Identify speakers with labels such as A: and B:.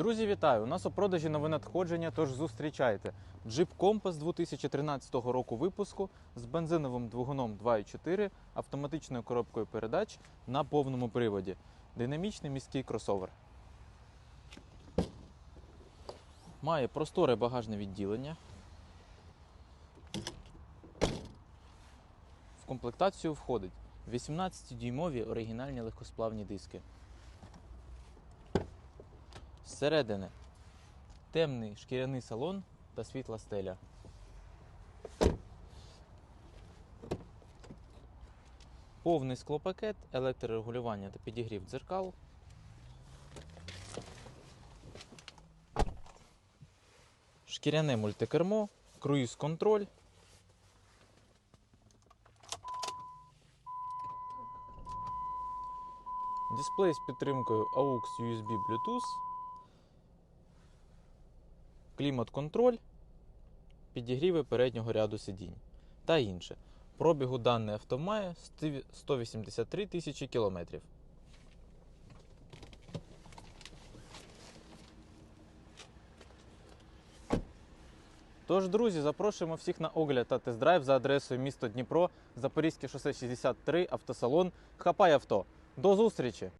A: Друзі, вітаю! У нас у продажі нове надходження, тож зустрічайте. Jeep Compass 2013 року випуску з бензиновим двигуном 2.4, автоматичною коробкою передач на повному приводі. Динамічний міський кросовер. Має просторе багажне відділення. В комплектацію входить 18-дюймові оригінальні легкосплавні диски. Зсередини темний шкіряний салон та світла стеля. Повний склопакет, електрорегулювання та підігрів дзеркал. Шкіряне мультикермо, круїз-контроль. Дисплей з підтримкою AUX USB Bluetooth клімат-контроль, підігріви переднього ряду сидінь та інше. Пробігу даний авто має 183 тисячі кілометрів. Тож, друзі, запрошуємо всіх на огляд та тест-драйв за адресою місто Дніпро, Запорізьке шосе 63, автосалон. Хапай авто. До зустрічі!